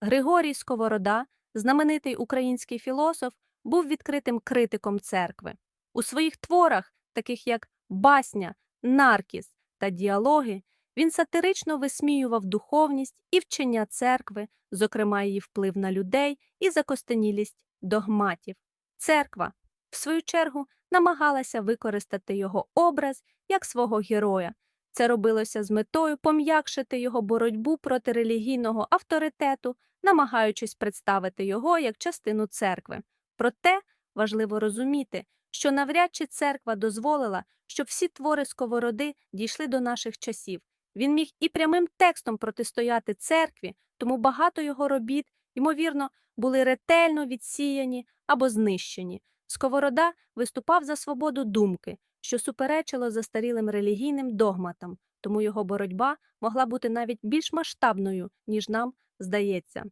Григорій Сковорода, знаменитий український філософ, був відкритим критиком церкви. У своїх творах, таких як Басня, Наркіс та діалоги, він сатирично висміював духовність і вчення церкви, зокрема її вплив на людей і закостенілість догматів. Церква, в свою чергу, намагалася використати його образ як свого героя. Це робилося з метою пом'якшити його боротьбу проти релігійного авторитету, намагаючись представити його як частину церкви. Проте важливо розуміти, що навряд чи церква дозволила, щоб всі твори сковороди дійшли до наших часів. Він міг і прямим текстом протистояти церкві, тому багато його робіт, ймовірно, були ретельно відсіяні або знищені. Сковорода виступав за свободу думки, що суперечило застарілим релігійним догматам, тому його боротьба могла бути навіть більш масштабною, ніж нам здається.